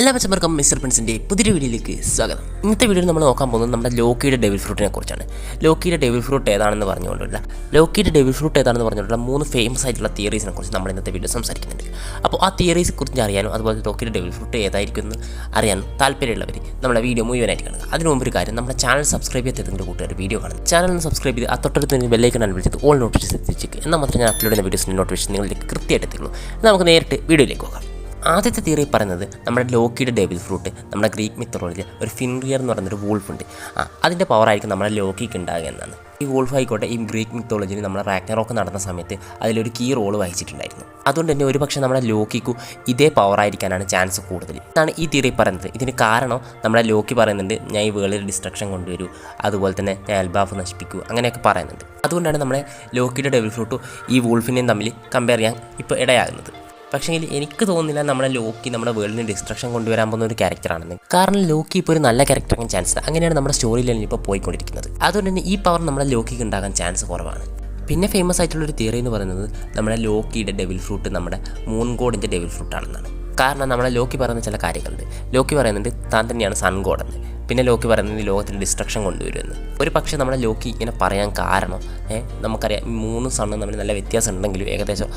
എല്ലാ പച്ചമർക്കും മിസ്റ്റർ പ്രിൻസിന്റെ പുതിയൊരു വീഡിയോയിലേക്ക് സ്വാഗതം. ഇന്നത്തെ വീഡിയോയിൽ നമ്മൾ നോക്കാൻ പോകുന്നത് നമ്മുടെ ലോക്കിയുടെ ഡെവിൽ ഫ്രൂട്ടിനെ കുറിച്ചാണ്. ലോക്കിയുടെ ഡെവിൽ ഫ്രൂട്ട് ഏതാണെന്ന് പറഞ്ഞുകൊണ്ടുള്ള ലോക്കിയുടെ ഡെവിൽ ഫ്രൂട്ട് ഏതാണെന്ന് പറഞ്ഞുകൊണ്ടുള്ള മൂന്ന് ഫേമസ് ആയിട്ടുള്ള തിയറീസിനെ കുറിച്ച് നമ്മൾ ഇന്നത്തെ വീഡിയോ സംസാരിക്കുന്നുണ്ട്. അപ്പോൾ ആ തിയറീസ് കുറിച്ച് അറിയാനും അതുപോലെ ലോക്കിയുടെ ഡെവിൽ ഫ്രൂട്ട് ഏതായിരിക്കും എന്ന് അറിയാനും താല്പര്യമുള്ളവർ നമ്മുടെ വീഡിയോ മുഴുവനായിട്ട് കാണുക. അതിന് മുമ്പ് ഒരു കാര്യം നമ്മുടെ ചാനൽ സബ്സ്ക്രൈബ് ചെയ്ത് എന്തെങ്കിലും കൂട്ടുകാർ വീഡിയോ കാണുക. ചാനൽ സബ്സ്ക്രൈബ് ചെയ്ത് ആ തൊട്ടടുത്ത് ബെല്ലൈക്കൺ അനുഭവിച്ചത് ഓൾ നോട്ടിഫിക്കേഷൻ എത്തിച്ചേക്ക് എന്നാൽ മാത്രമേ ഞാൻ അപ്ലോഡ് ചെയ്യുന്ന വീഡിയോസിന്റെ നോട്ടിഫിക്കേഷൻ നിങ്ങളിലേക്ക് കൃത്യമായിട്ട് എത്തിക്കുള്ളൂ നമുക്ക് നേരിട്ട് വീഡിയോയിലേക്ക് പോകാം. ആദ്യത്തെ തിയറി പറയുന്നത് നമ്മുടെ ലോക്കിയുടെ ഡേവിൽ ഫ്രൂട്ട് നമ്മുടെ ഗ്രീക്ക് മിത്തോളജിയിൽ ഒരു ഫിൻറിയർ എന്ന് പറയുന്നൊരു വൂൾഫ് ഉണ്ട്. ആ അതിന്റെ പവറായിരിക്കും നമ്മുടെ ലോക്കിക്ക് ഉണ്ടാകുക എന്നാണ്. ഈ വോൾഫ് ആയിക്കോട്ടെ ഈ ഗ്രീക്ക് മിത്തോളജിയിൽ നമ്മുടെ റാക്നറോക്ക് നടന്ന സമയത്ത് അതിലൊരു കീ റോൾ വഹിച്ചിട്ടുണ്ടായിരുന്നു. അതുകൊണ്ട് തന്നെ ഒരുപക്ഷെ നമ്മുടെ ലോക്കിക്കു ഇതേ പവർ ആയിരിക്കാനാണ് ചാൻസ് കൂടുതൽ. ഇതാണ് ഈ തിയറി പറയുന്നത്. ഇതിന് കാരണം നമ്മുടെ ലോക്കി പറയുന്നുണ്ട് ഞാൻ ഈ വേൾഡിൽ ഡിസ്ട്രക്ഷൻ കൊണ്ടുവരൂ അതുപോലെ തന്നെ ഞാൻ എൽബാഫ് നശിപ്പിക്കൂ അങ്ങനെയൊക്കെ പറയുന്നുണ്ട്. അതുകൊണ്ടാണ് നമ്മുടെ ലോക്കിയുടെ ഡെവിൽ ഫ്രൂട്ടും ഈ വോൾഫിനെയും തമ്മിൽ കമ്പയർ ചെയ്യാൻ ഇപ്പോൾ ഇടയാകുന്നത്. പക്ഷേ എനിക്ക് തോന്നുന്നില്ല നമ്മുടെ ലോക്കി നമ്മുടെ വേൾഡിന് ഡിസ്ട്രക്ഷൻ കൊണ്ടുവരാൻ പോകുന്ന ഒരു ക്യാരക്ടറാണെന്ന് കാരണം ലോക്കി ഇപ്പോൾ ഒരു നല്ല ക്യാരക്ടറാകാൻ ചാൻസ് അങ്ങനെയാണ് നമ്മുടെ സ്റ്റോറി ലൈനിൽ ഇപ്പോൾ പോയിക്കൊണ്ടിരിക്കുന്നത്. അതുകൊണ്ട് തന്നെ ഈ പവർ നമ്മുടെ ലോക്കിക്ക് ഉണ്ടാകാൻ ചാൻസ് കുറവാണ്. പിന്നെ ഫേമസ് ആയിട്ടുള്ള ഒരു തിയറി എന്ന് പറയുന്നത് നമ്മുടെ ലോക്കിയുടെ ഡെവിൽ ഫ്രൂട്ട് നമ്മുടെ മൂൺ ഗോഡിന്റെ ഡെവിൽ ഫ്രൂട്ടാണെന്നാണ് കാരണം നമ്മളെ ലോക്കി പറയുന്ന ചില കാര്യങ്ങളുണ്ട്. ലോക്കി പറയുന്നുണ്ട് താൻ തന്നെയാണ് സൺ ഗോഡെന്ന് പിന്നെ ലോക്കി പറയുന്നത് ലോകത്തിന് ഡിസ്ട്രക്ഷൻ കൊണ്ടുവരുമെന്ന് ഒരു പക്ഷേ നമ്മുടെ ലോക്കി ഇങ്ങനെ പറയാൻ കാരണം നമുക്കറിയാം മൂന്ന് സണ്ണും തമ്മിൽ നല്ല വ്യത്യാസം ഉണ്ടെങ്കിലും ഏകദേശം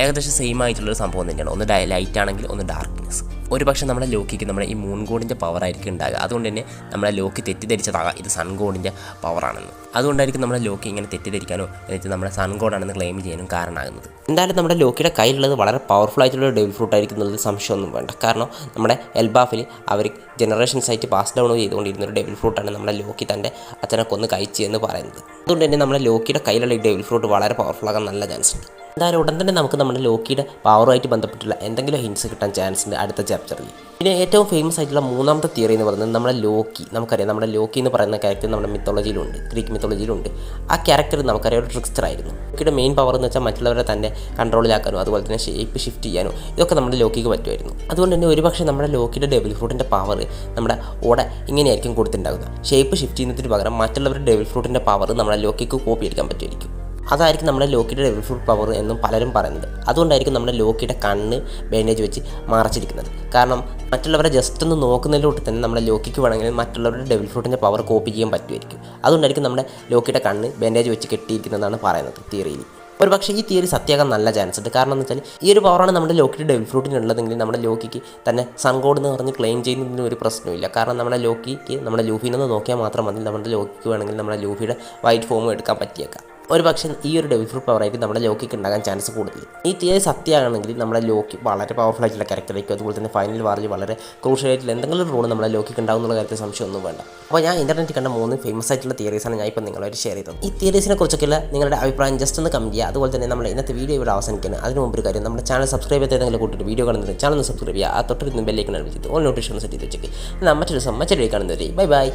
ഏകദേശം സെയിം ആയിട്ടുള്ളൊരു സംഭവം തന്നെയാണ്. ഒന്ന് ലൈറ്റ് ആണെങ്കിൽ ഒന്ന് ഡാർക്ക്നെസ് ഒരു പക്ഷേ നമ്മുടെ ലോക്കിക്ക് നമ്മുടെ ഈ മൂൺ ഗോഡിന്റെ പവർ ആയിരിക്കും ഉണ്ടാകുക. അതുകൊണ്ട് തന്നെ നമ്മളെ ലോക്കി തെറ്റിദ്ധരിച്ചതാകാം. ഇത് സൺ ഗോഡിന്റെ പവറാണെന്ന് അതുകൊണ്ടായിരിക്കും നമ്മുടെ ലോക്കി ഇങ്ങനെ തെറ്റിദ്ധരിക്കാനോ എന്നിട്ട് നമ്മുടെ സൺ ഗോഡാണെന്ന് ക്ലെയിം ചെയ്യാനും കാരണമാകുന്നത്. എന്തായാലും നമ്മുടെ ലോക്കിയുടെ കയ്യിലുള്ളത് വളരെ പവർഫുൾ ആയിട്ടുള്ള ഡെവിൽ ഫ്രൂട്ട് ആയിരിക്കും എന്നുള്ളത് സംശയമൊന്നും വേണ്ട. കാരണം നമ്മുടെ എൽബാഫിൽ അവർ ജനറേഷൻസ് ആയിട്ട് പാസ് ഡൗൺ ചെയ്തുകൊണ്ടിരുന്ന ഒരു ഡെവിൽ ഫ്രൂട്ടാണ് നമ്മുടെ ലോക്കി തന്റെ അച്ഛനെ കൊന്ന് കഴിച്ചു എന്ന് പറയുന്നത്. അതുകൊണ്ട് തന്നെ നമ്മുടെ ലോക്കിയുടെ കയ്യിലുള്ള ഈ ഡെവിൽ ഫ്രൂട്ട് വളരെ പവർഫുൾ ആകാൻ നല്ല ചാൻസ് ഉണ്ട്. എന്തായാലും ഉടൻ തന്നെ നമുക്ക് നമ്മുടെ ലോക്കിയുടെ പവറുമായിട്ട് ബന്ധപ്പെട്ടുള്ള എന്തെങ്കിലും ഹിൻസ് കിട്ടാൻ ചാൻസ് ഉണ്ട് അടുത്ത ചാപ്റ്ററിൽ പിന്നെ ഏറ്റവും ഫേമസ് ആയിട്ടുള്ള മൂന്നാമത്തെ തിയറി എന്ന് പറയുന്നത് നമ്മുടെ ലോക്കി. നമുക്കറിയാം നമ്മുടെ ലോക്കി എന്ന് പറയുന്ന ക്യാരക്ടർ നമ്മുടെ മിത്തോളജിയിലുണ്ട് ഗ്രീക്ക് മിത്തോളജിയിലുണ്ട് ആ ക്യാരക്ടർ നമുക്കറിയാം ഒരു ട്രിക്സ്റ്റർ ആയിരുന്നു. ലോക്കിയുടെ മെയിൻ പവർ എന്ന് വെച്ചാൽ മറ്റുള്ളവരെ തന്നെ കൺട്രോളിലാക്കാനോ അതുപോലെ തന്നെ ഷേപ്പ് ഷിഫ്റ്റ് ചെയ്യാനോ ഇതൊക്കെ നമ്മുടെ ലോക്കിക്ക് പറ്റുമായിരുന്നു. അതുകൊണ്ട് തന്നെ ഒരുപക്ഷെ നമ്മുടെ ലോക്കിയുടെ ഡെവിൽ ഫ്രൂട്ടിന്റെ പവർ നമ്മുടെ ഓടെ ഇങ്ങനെയായിരിക്കും കൊടുത്തിട്ടുണ്ടാകുന്നത് ഷേപ്പ് ഷിഫ്റ്റ് ചെയ്യുന്നതിന് പകരം മറ്റുള്ളവരുടെ ഡെവിൽ ഫ്രൂട്ടിന്റെ പവർ നമ്മുടെ ലോക്കിക്ക് കോപ്പി എടുക്കാൻ പറ്റുമായിരിക്കും. അതായിരിക്കും നമ്മുടെ ലോക്കിയുടെ ഡെവിൽ ഫ്രൂട്ട് പവർ എന്നും പലരും പറയുന്നത്. അതുകൊണ്ടായിരിക്കും നമ്മുടെ ലോക്കിയുടെ കണ്ണ് ബാൻഡേജ് വെച്ച് മറച്ചിരിക്കുന്നത്. കാരണം മറ്റുള്ളവരെ ജസ്റ്റ് ഒന്ന് നോക്കുന്നതിലൂടെ തന്നെ നമ്മുടെ ലോക്കിക്ക് വേണമെങ്കിൽ മറ്റുള്ളവരുടെ ഡെവിൽ ഫ്രൂട്ടിന്റെ പവർ കോപ്പി ചെയ്യാൻ പറ്റുമായിരിക്കും. അതുകൊണ്ടായിരിക്കും നമ്മുടെ ലോക്കിയുടെ കണ്ണ് ബാൻഡേജ് വെച്ച് കെട്ടിയിരിക്കുന്നതാണ് പറയുന്നത് തിയറിയിൽ ഒരു പക്ഷേ ഈ തിയറി സത്യാകാൻ നല്ല ചാൻസ് ഉണ്ട്. കാരണം എന്ന് വെച്ചാൽ ഈ ഒരു പവറാണ് നമ്മുടെ ലോക്കിയുടെ ഡെവിൽ ഫ്രൂട്ടിനുള്ളതെങ്കിൽ നമ്മുടെ ലോക്കിക്ക് തന്നെ സൺകോഡ് എന്ന് പറഞ്ഞ് ക്ലെയിം ചെയ്യുന്നതിന് ഒരു പ്രശ്നമില്ല കാരണം നമ്മുടെ ലോക്കിക്ക് നമ്മുടെ ലൂഫിനൊന്ന് നോക്കിയാൽ മാത്രം മതി. നമ്മുടെ ലോക്കിക്ക് വേണമെങ്കിൽ നമ്മുടെ ലൂഫിയുടെ വൈറ്റ് ഫോം എടുക്കാൻ പറ്റിയേക്കാം. ഒരു പക്ഷേ ഈ ഒരു ഡെവിൽ ഫ്രൂട്ട് പവറായിരിക്കും നമ്മുടെ ലോക്കിക്ക് ഉണ്ടാകാൻ ചാൻസ് കൂടുതൽ. ഈ തിയറി സത്യമാണെങ്കിൽ നമ്മുടെ ലോക്കി വളരെ പവർഫുൾ ആയിട്ടുള്ള ക്യാരക്ടറായിരിക്കും അതുപോലെ തന്നെ ഫൈനൽ വാറിൽ വളരെ ക്രൂഷ്യൽ ആയിട്ടുള്ള എന്തെങ്കിലും റോൾ നമ്മുടെ ലോക്കിക്ക് ഉണ്ടാകും എന്നുള്ള കാര്യത്തിൽ സംശയമൊന്നും വേണ്ട. അപ്പോൾ ഞാൻ ഇന്റർനെറ്റിൽ കണ്ട മൂന്ന് ഫേമസ് ആയിട്ടുള്ള തിയറീസാണ് ഞാൻ ഇപ്പോൾ നിങ്ങളോട് ഷെയർ ചെയ്തത്. ഈ തിയറീസിനെ കുറിച്ചൊക്കെയുള്ള നിങ്ങളുടെ അഭിപ്രായം ജസ്റ്റ് ഒന്ന് കമന്റ് ചെയ്യുക. അതുപോലെ തന്നെ നമ്മൾ ഇന്നത്തെ വീഡിയോ ഇവിടെ അവസാനിക്കുന്നത് അതിന് മുമ്പ് ഒരു കാര്യം നമ്മുടെ ചാനൽ സബ്സ്ക്രൈബ് ചെയ്ത് ഏതെങ്കിലും കൂട്ടിട്ട് വീഡിയോ കാണുന്നത് ചാനൽ ഒന്ന് സബ്സ്ക്രൈബ് ചെയ്യുക. ആ തൊട്ടൊരു ബെല്ലേക്ക് വിളിച്ചിട്ട് ഓൾ നോട്ടിഫിക്കേഷൻ സെറ്റ് ചെയ്ത് വെച്ചേക്ക്. എന്നാൽ മറ്റൊരു ദിവസം മറ്റൊരു കാണുന്നവരെ ബൈ ബൈ